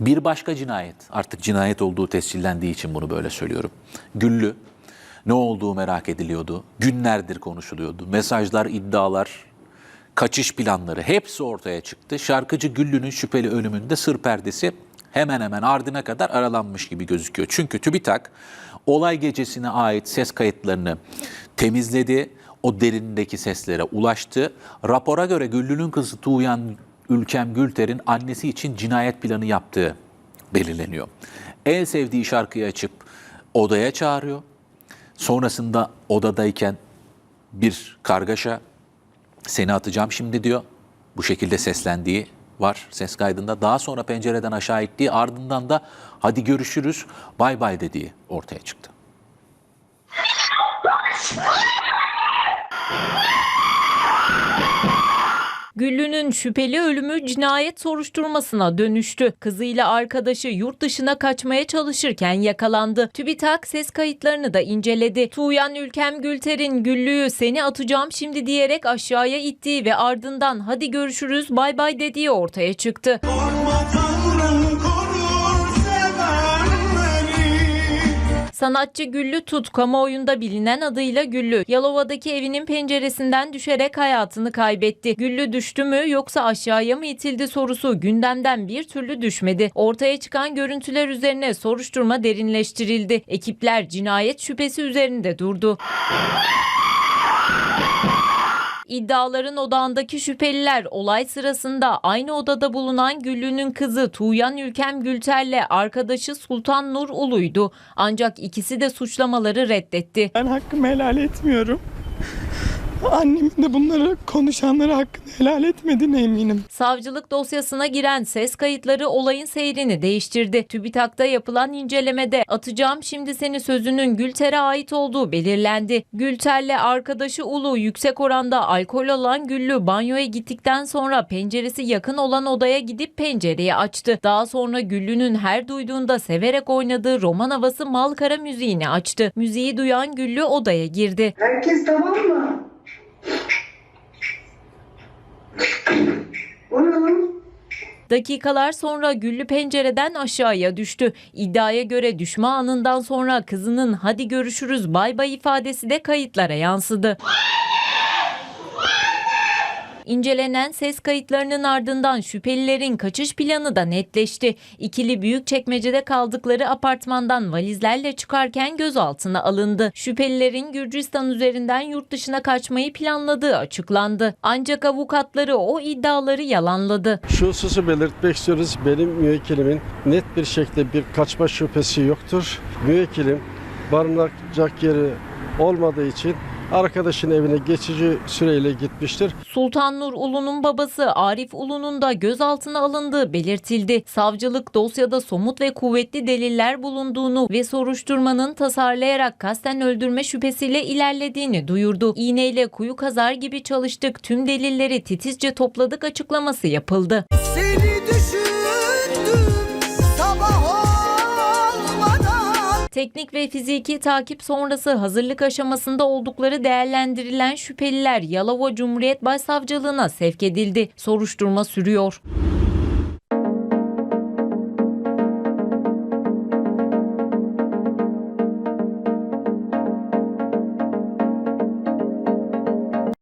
Bir başka cinayet, artık cinayet olduğu tescillendiği için bunu böyle söylüyorum. Güllü, ne olduğu merak ediliyordu. Günlerdir konuşuluyordu. Mesajlar, iddialar, kaçış planları hepsi ortaya çıktı. Şarkıcı Güllü'nün şüpheli ölümünde sır perdesi hemen hemen ardına kadar aralanmış gibi gözüküyor. Çünkü TÜBİTAK olay gecesine ait ses kayıtlarını temizledi. O derindeki seslere ulaştı. Rapora göre Güllü'nün kızı Tuğyan Ülkem Gülter'in annesi için cinayet planı yaptığı belirleniyor. En sevdiği şarkıyı açıp odaya çağırıyor. Sonrasında odadayken bir kargaşa seni atacağım şimdi diyor. Bu şekilde seslendiği var ses kaydında. Daha sonra pencereden aşağı ittiği ardından da hadi görüşürüz bay bay dediği ortaya çıktı. Güllü'nün şüpheli ölümü cinayet soruşturmasına dönüştü. Kızıyla arkadaşı yurt dışına kaçmaya çalışırken yakalandı. TÜBİTAK ses kayıtlarını da inceledi. Tuğyan Ülkem Gülter'in Güllü'yü seni atacağım şimdi diyerek aşağıya ittiği ve ardından hadi görüşürüz bay bay dediği ortaya çıktı. Korkma Sanatçı Güllü Tut kamuoyunda bilinen adıyla Güllü, Yalova'daki evinin penceresinden düşerek hayatını kaybetti. Güllü düştü mü yoksa aşağıya mı itildi sorusu gündemden bir türlü düşmedi. Ortaya çıkan görüntüler üzerine soruşturma derinleştirildi. Ekipler cinayet şüphesi üzerinde durdu. İddiaların odağındaki şüpheliler olay sırasında aynı odada bulunan Güllü'nün kızı Tuğyan Ülkem Gülter'le arkadaşı Sultan Nur Ulu'ydu. Ancak ikisi de suçlamaları reddetti. Ben hakkımı helal etmiyorum. Annemin de bunları konuşanlara hakkını helal etmediğine eminim. Savcılık dosyasına giren ses kayıtları olayın seyrini değiştirdi. TÜBİTAK'ta yapılan incelemede atacağım şimdi seni sözünün Gülter'e ait olduğu belirlendi. Gülter'le arkadaşı Ulu yüksek oranda alkol olan Güllü banyoya gittikten sonra penceresi yakın olan odaya gidip pencereyi açtı. Daha sonra Güllü'nün her duyduğunda severek oynadığı roman havası Malkara müziğini açtı. Müziği duyan Güllü odaya girdi. Herkes tamam mı? Buyurun. Dakikalar sonra Güllü pencereden aşağıya düştü. İddiaya göre düşme anından sonra kızının hadi görüşürüz bay bay ifadesi de kayıtlara yansıdı. İncelenen ses kayıtlarının ardından şüphelilerin kaçış planı da netleşti. İkili büyük çekmecede kaldıkları apartmandan valizlerle çıkarken gözaltına alındı. Şüphelilerin Gürcistan üzerinden yurt dışına kaçmayı planladığı açıklandı. Ancak avukatları o iddiaları yalanladı. Şu hususu belirtmek istiyoruz. Benim müvekkilimin net bir şekilde bir kaçma şüphesi yoktur. Müvekkilim barınacak yeri olmadığı için arkadaşın evine geçici süreyle gitmiştir. Sultan Nur Ulu'nun babası Arif Ulu'nun da gözaltına alındığı belirtildi. Savcılık dosyada somut ve kuvvetli deliller bulunduğunu ve soruşturmanın tasarlayarak kasten öldürme şüphesiyle ilerlediğini duyurdu. İğneyle kuyu kazar gibi çalıştık, tüm delilleri titizce topladık açıklaması yapıldı. Seni Teknik ve fiziki takip sonrası hazırlık aşamasında oldukları değerlendirilen şüpheliler Yalova Cumhuriyet Başsavcılığına sevk edildi. Soruşturma sürüyor.